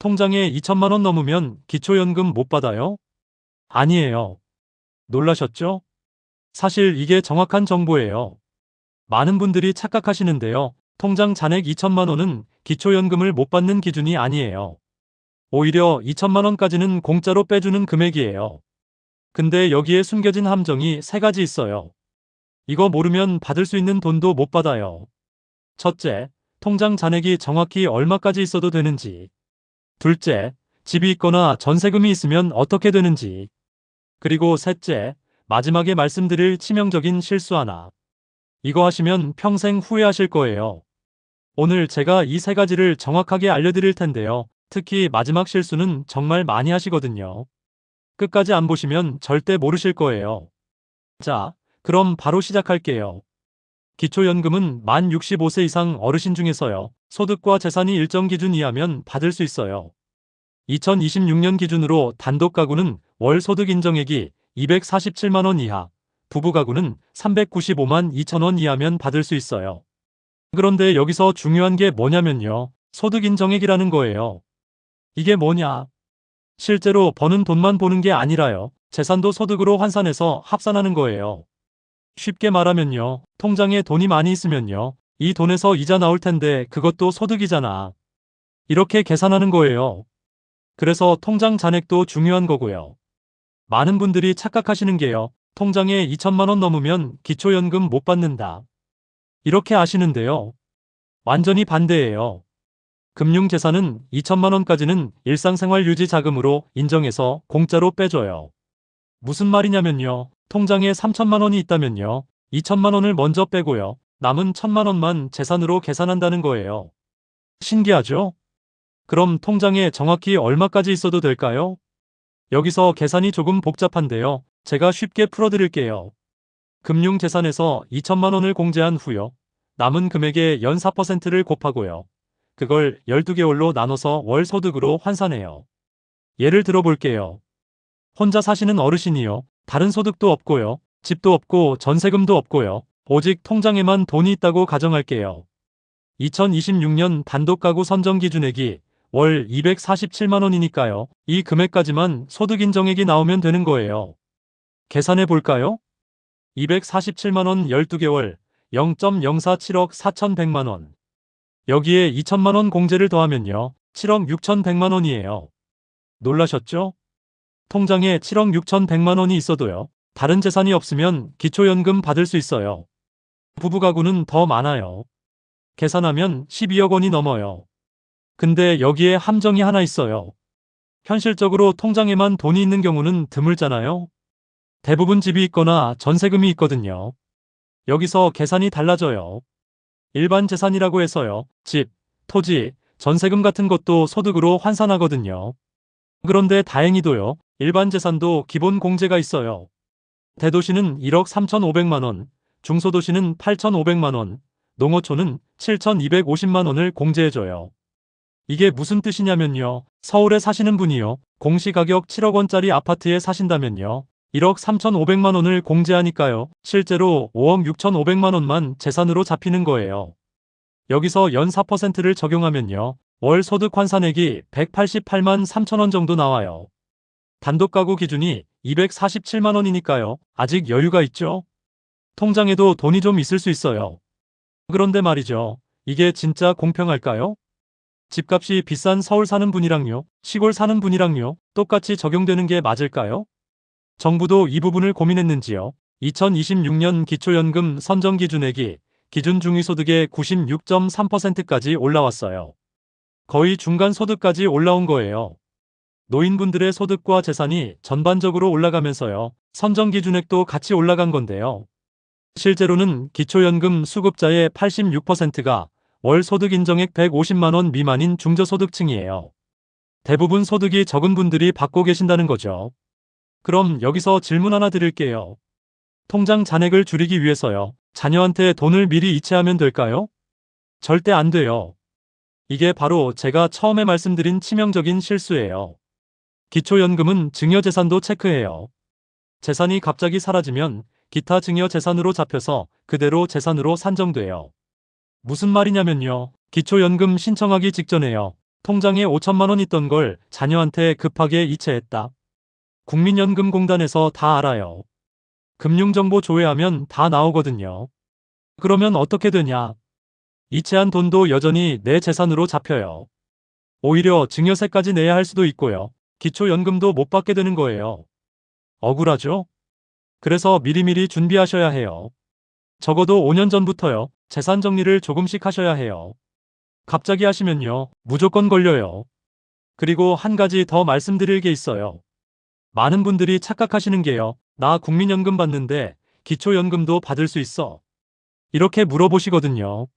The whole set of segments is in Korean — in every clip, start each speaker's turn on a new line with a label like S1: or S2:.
S1: 통장에 2천만 원 넘으면 기초연금 못 받아요? 아니에요. 놀라셨죠? 사실 이게 정확한 정보예요. 많은 분들이 착각하시는데요. 통장 잔액 2천만 원은 기초연금을 못 받는 기준이 아니에요. 오히려 2천만 원까지는 공짜로 빼주는 금액이에요. 근데 여기에 숨겨진 함정이 세 가지 있어요. 이거 모르면 받을 수 있는 돈도 못 받아요. 첫째, 통장 잔액이 정확히 얼마까지 있어도 되는지. 둘째, 집이 있거나 전세금이 있으면 어떻게 되는지. 그리고 셋째, 마지막에 말씀드릴 치명적인 실수 하나. 이거 하시면 평생 후회하실 거예요. 오늘 제가 이 세 가지를 정확하게 알려드릴 텐데요. 특히 마지막 실수는 정말 많이 하시거든요. 끝까지 안 보시면 절대 모르실 거예요. 자, 그럼 바로 시작할게요. 기초연금은 만 65세 이상 어르신 중에서요. 소득과 재산이 일정 기준 이하면 받을 수 있어요. 2026년 기준으로 단독 가구는 월 소득 인정액이 247만 원 이하, 부부 가구는 395만 2천 원 이하면 받을 수 있어요. 그런데 여기서 중요한 게 뭐냐면요. 소득 인정액이라는 거예요. 이게 뭐냐? 실제로 버는 돈만 보는 게 아니라요. 재산도 소득으로 환산해서 합산하는 거예요. 쉽게 말하면요. 통장에 돈이 많이 있으면요. 이 돈에서 이자 나올 텐데 그것도 소득이잖아. 이렇게 계산하는 거예요. 그래서 통장 잔액도 중요한 거고요. 많은 분들이 착각하시는 게요. 통장에 2천만 원 넘으면 기초연금 못 받는다. 이렇게 아시는데요. 완전히 반대예요. 금융재산은 2천만 원까지는 일상생활 유지 자금으로 인정해서 공짜로 빼줘요. 무슨 말이냐면요. 통장에 3천만 원이 있다면요. 2천만 원을 먼저 빼고요. 남은 1천만 원만 재산으로 계산한다는 거예요. 신기하죠? 그럼 통장에 정확히 얼마까지 있어도 될까요? 여기서 계산이 조금 복잡한데요. 제가 쉽게 풀어드릴게요. 금융재산에서 2천만 원을 공제한 후요. 남은 금액의 연 4%를 곱하고요. 그걸 12개월로 나눠서 월 소득으로 환산해요. 예를 들어 볼게요. 혼자 사시는 어르신이요. 다른 소득도 없고요. 집도 없고 전세금도 없고요. 오직 통장에만 돈이 있다고 가정할게요. 2026년 단독 가구 선정 기준액이 월 247만 원이니까요. 이 금액까지만 소득 인정액이 나오면 되는 거예요. 계산해 볼까요? 247만 원 12개월 0.047억 4,100만 원. 여기에 2천만 원 공제를 더하면요. 7억 6,100만 원이에요. 놀라셨죠? 통장에 7억 6,100만 원이 있어도요. 다른 재산이 없으면 기초연금 받을 수 있어요. 부부 가구는 더 많아요. 계산하면 12억 원이 넘어요. 근데 여기에 함정이 하나 있어요. 현실적으로 통장에만 돈이 있는 경우는 드물잖아요. 대부분 집이 있거나 전세금이 있거든요. 여기서 계산이 달라져요. 일반 재산이라고 해서요. 집, 토지, 전세금 같은 것도 소득으로 환산하거든요. 그런데 다행히도요. 일반 재산도 기본 공제가 있어요. 대도시는 1억 3,500만 원, 중소도시는 8,500만 원, 농어촌은 7,250만 원을 공제해줘요. 이게 무슨 뜻이냐면요. 서울에 사시는 분이요. 공시가격 7억 원짜리 아파트에 사신다면요. 1억 3,500만 원을 공제하니까요. 실제로 5억 6,500만 원만 재산으로 잡히는 거예요. 여기서 연 4%를 적용하면요. 월 소득 환산액이 188만 3천 원 정도 나와요. 단독 가구 기준이 247만 원이니까요. 아직 여유가 있죠? 통장에도 돈이 좀 있을 수 있어요. 그런데 말이죠. 이게 진짜 공평할까요? 집값이 비싼 서울 사는 분이랑요, 시골 사는 분이랑요, 똑같이 적용되는 게 맞을까요? 정부도 이 부분을 고민했는지요. 2026년 기초연금 선정 기준액이 기준 중위소득의 96.3%까지 올라왔어요. 거의 중간 소득까지 올라온 거예요. 노인분들의 소득과 재산이 전반적으로 올라가면서요. 선정 기준액도 같이 올라간 건데요. 실제로는 기초연금 수급자의 86%가 월 소득 인정액 150만 원 미만인 중저소득층이에요. 대부분 소득이 적은 분들이 받고 계신다는 거죠. 그럼 여기서 질문 하나 드릴게요. 통장 잔액을 줄이기 위해서요. 자녀한테 돈을 미리 이체하면 될까요? 절대 안 돼요. 이게 바로 제가 처음에 말씀드린 치명적인 실수예요. 기초연금은 증여재산도 체크해요. 재산이 갑자기 사라지면 기타 증여재산으로 잡혀서 그대로 재산으로 산정돼요. 무슨 말이냐면요. 기초연금 신청하기 직전에요. 통장에 5천만 원 있던 걸 자녀한테 급하게 이체했다. 국민연금공단에서 다 알아요. 금융정보 조회하면 다 나오거든요. 그러면 어떻게 되냐? 이체한 돈도 여전히 내 재산으로 잡혀요. 오히려 증여세까지 내야 할 수도 있고요. 기초연금도 못 받게 되는 거예요. 억울하죠? 그래서 미리미리 준비하셔야 해요. 적어도 5년 전부터요. 재산 정리를 조금씩 하셔야 해요. 갑자기 하시면요. 무조건 걸려요. 그리고 한 가지 더 말씀드릴 게 있어요. 많은 분들이 착각하시는 게요. 나 국민연금 받는데 기초연금도 받을 수 있어. 이렇게 물어보시거든요.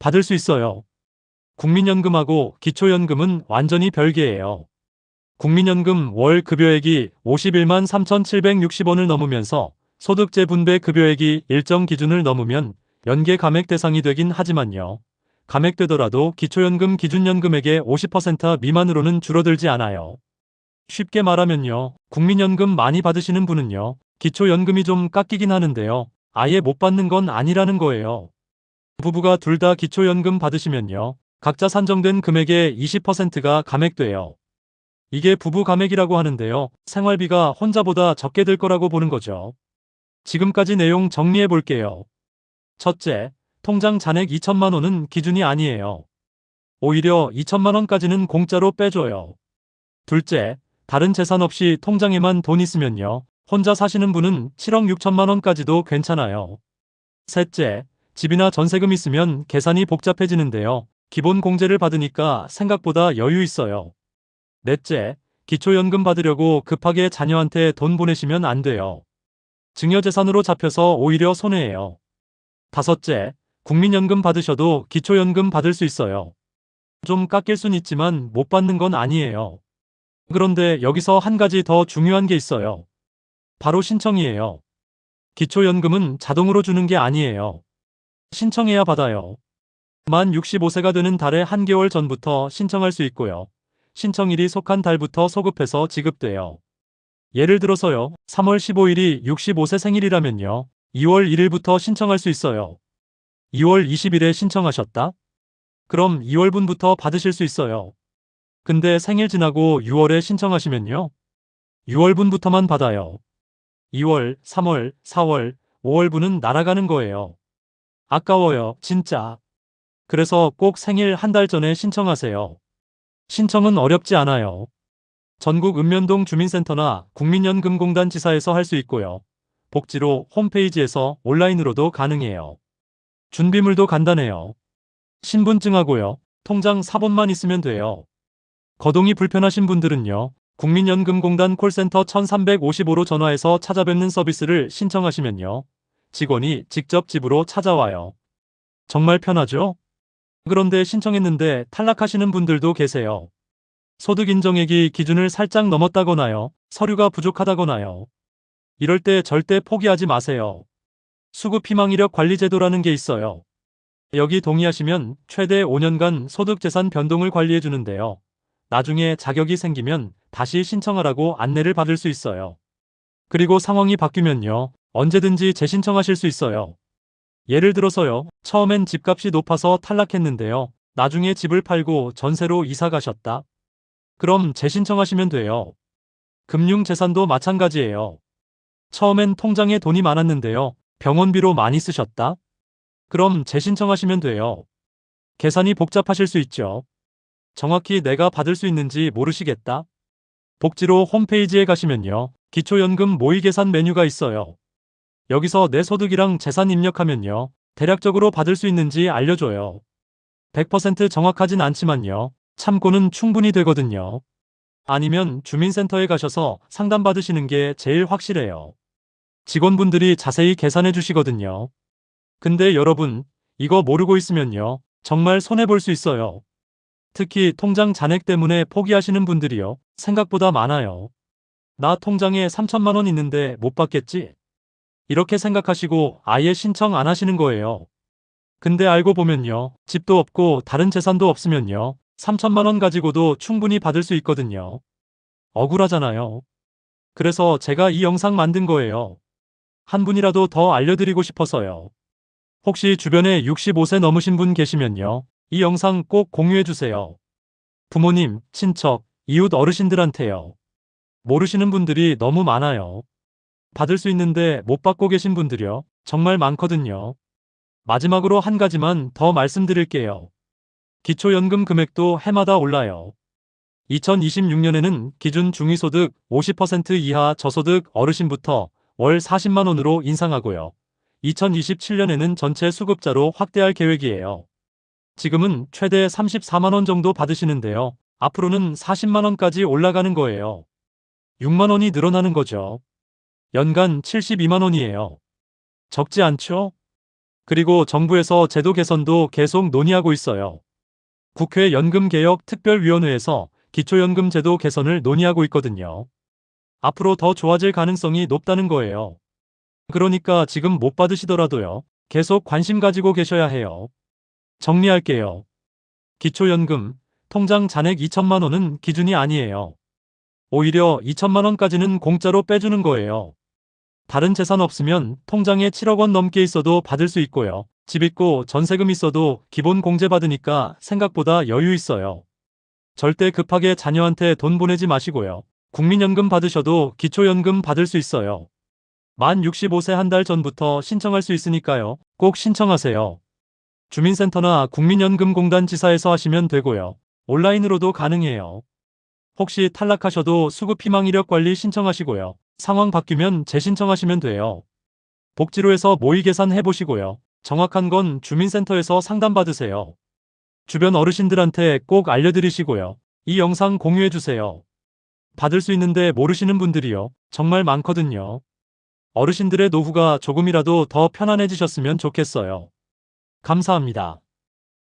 S1: 받을 수 있어요. 국민연금하고 기초연금은 완전히 별개예요. 국민연금 월 급여액이 51만 3,760원을 넘으면서 소득재 분배 급여액이 일정 기준을 넘으면 연계 감액 대상이 되긴 하지만요. 감액되더라도 기초연금 기준연금액의 50% 미만으로는 줄어들지 않아요. 쉽게 말하면요. 국민연금 많이 받으시는 분은요. 기초연금이 좀 깎이긴 하는데요. 아예 못 받는 건 아니라는 거예요. 부부가 둘 다 기초연금 받으시면요. 각자 산정된 금액의 20%가 감액돼요. 이게 부부 감액이라고 하는데요. 생활비가 혼자보다 적게 들 거라고 보는 거죠. 지금까지 내용 정리해 볼게요. 첫째, 통장 잔액 2천만 원은 기준이 아니에요. 오히려 2천만 원까지는 공짜로 빼줘요. 둘째, 다른 재산 없이 통장에만 돈 있으면요. 혼자 사시는 분은 7억 6천만 원까지도 괜찮아요. 셋째, 집이나 전세금 있으면 계산이 복잡해지는데요. 기본 공제를 받으니까 생각보다 여유 있어요. 넷째, 기초연금 받으려고 급하게 자녀한테 돈 보내시면 안 돼요. 증여재산으로 잡혀서 오히려 손해예요. 다섯째, 국민연금 받으셔도 기초연금 받을 수 있어요. 좀 깎일 순 있지만 못 받는 건 아니에요. 그런데 여기서 한 가지 더 중요한 게 있어요. 바로 신청이에요. 기초연금은 자동으로 주는 게 아니에요. 신청해야 받아요. 만 65세가 되는 달의 한 개월 전부터 신청할 수 있고요. 신청일이 속한 달부터 소급해서 지급돼요. 예를 들어서요. 3월 15일이 65세 생일이라면요. 2월 1일부터 신청할 수 있어요. 2월 20일에 신청하셨다? 그럼 2월분부터 받으실 수 있어요. 근데 생일 지나고 6월에 신청하시면요. 6월분부터만 받아요. 2월, 3월, 4월, 5월분은 날아가는 거예요. 아까워요, 진짜. 그래서 꼭 생일 한 달 전에 신청하세요. 신청은 어렵지 않아요. 전국 읍면동 주민센터나 국민연금공단 지사에서 할 수 있고요. 복지로 홈페이지에서 온라인으로도 가능해요. 준비물도 간단해요. 신분증하고요. 통장 사본만 있으면 돼요. 거동이 불편하신 분들은요. 국민연금공단 콜센터 1355로 전화해서 찾아뵙는 서비스를 신청하시면요. 직원이 직접 집으로 찾아와요. 정말 편하죠? 그런데 신청했는데 탈락하시는 분들도 계세요. 소득 인정액이 기준을 살짝 넘었다거나요. 서류가 부족하다거나요. 이럴 때 절대 포기하지 마세요. 수급 희망 이력 관리 제도라는 게 있어요. 여기 동의하시면 최대 5년간 소득 재산 변동을 관리해 주는데요. 나중에 자격이 생기면 다시 신청하라고 안내를 받을 수 있어요. 그리고 상황이 바뀌면요. 언제든지 재신청하실 수 있어요. 예를 들어서요. 처음엔 집값이 높아서 탈락했는데요. 나중에 집을 팔고 전세로 이사 가셨다. 그럼 재신청하시면 돼요. 금융재산도 마찬가지예요. 처음엔 통장에 돈이 많았는데요. 병원비로 많이 쓰셨다? 그럼 재신청하시면 돼요. 계산이 복잡하실 수 있죠. 정확히 내가 받을 수 있는지 모르시겠다? 복지로 홈페이지에 가시면요. 기초연금 모의계산 메뉴가 있어요. 여기서 내 소득이랑 재산 입력하면요. 대략적으로 받을 수 있는지 알려줘요. 100% 정확하진 않지만요. 참고는 충분히 되거든요. 아니면 주민센터에 가셔서 상담받으시는 게 제일 확실해요. 직원분들이 자세히 계산해 주시거든요. 근데 여러분, 이거 모르고 있으면요. 정말 손해볼 수 있어요. 특히 통장 잔액 때문에 포기하시는 분들이요. 생각보다 많아요. 나 통장에 3천만 원 있는데 못 받겠지? 이렇게 생각하시고 아예 신청 안 하시는 거예요. 근데 알고 보면요. 집도 없고 다른 재산도 없으면요. 3천만 원 가지고도 충분히 받을 수 있거든요. 억울하잖아요. 그래서 제가 이 영상 만든 거예요. 한 분이라도 더 알려드리고 싶어서요. 혹시 주변에 65세 넘으신 분 계시면요. 이 영상 꼭 공유해 주세요. 부모님, 친척, 이웃 어르신들한테요. 모르시는 분들이 너무 많아요. 받을 수 있는데 못 받고 계신 분들이요. 정말 많거든요. 마지막으로 한 가지만 더 말씀드릴게요. 기초연금 금액도 해마다 올라요. 2026년에는 기준 중위소득 50% 이하 저소득 어르신부터 월 40만 원으로 인상하고요. 2027년에는 전체 수급자로 확대할 계획이에요. 지금은 최대 34만 원 정도 받으시는데요. 앞으로는 40만 원까지 올라가는 거예요. 6만 원이 늘어나는 거죠. 연간 72만 원이에요. 적지 않죠? 그리고 정부에서 제도 개선도 계속 논의하고 있어요. 국회 연금개혁 특별위원회에서 기초연금 제도 개선을 논의하고 있거든요. 앞으로 더 좋아질 가능성이 높다는 거예요. 그러니까 지금 못 받으시더라도요. 계속 관심 가지고 계셔야 해요. 정리할게요. 기초연금, 통장 잔액 2천만 원은 기준이 아니에요. 오히려 2천만 원까지는 공짜로 빼주는 거예요. 다른 재산 없으면 통장에 7억 원 넘게 있어도 받을 수 있고요. 집 있고 전세금 있어도 기본 공제 받으니까 생각보다 여유 있어요. 절대 급하게 자녀한테 돈 보내지 마시고요. 국민연금 받으셔도 기초연금 받을 수 있어요. 만 65세 한 달 전부터 신청할 수 있으니까요. 꼭 신청하세요. 주민센터나 국민연금공단 지사에서 하시면 되고요. 온라인으로도 가능해요. 혹시 탈락하셔도 수급 희망 이력 관리 신청하시고요. 상황 바뀌면 재신청하시면 돼요. 복지로에서 모의 계산 해보시고요. 정확한 건 주민센터에서 상담받으세요. 주변 어르신들한테 꼭 알려드리시고요. 이 영상 공유해주세요. 받을 수 있는데 모르시는 분들이요. 정말 많거든요. 어르신들의 노후가 조금이라도 더 편안해지셨으면 좋겠어요. 감사합니다.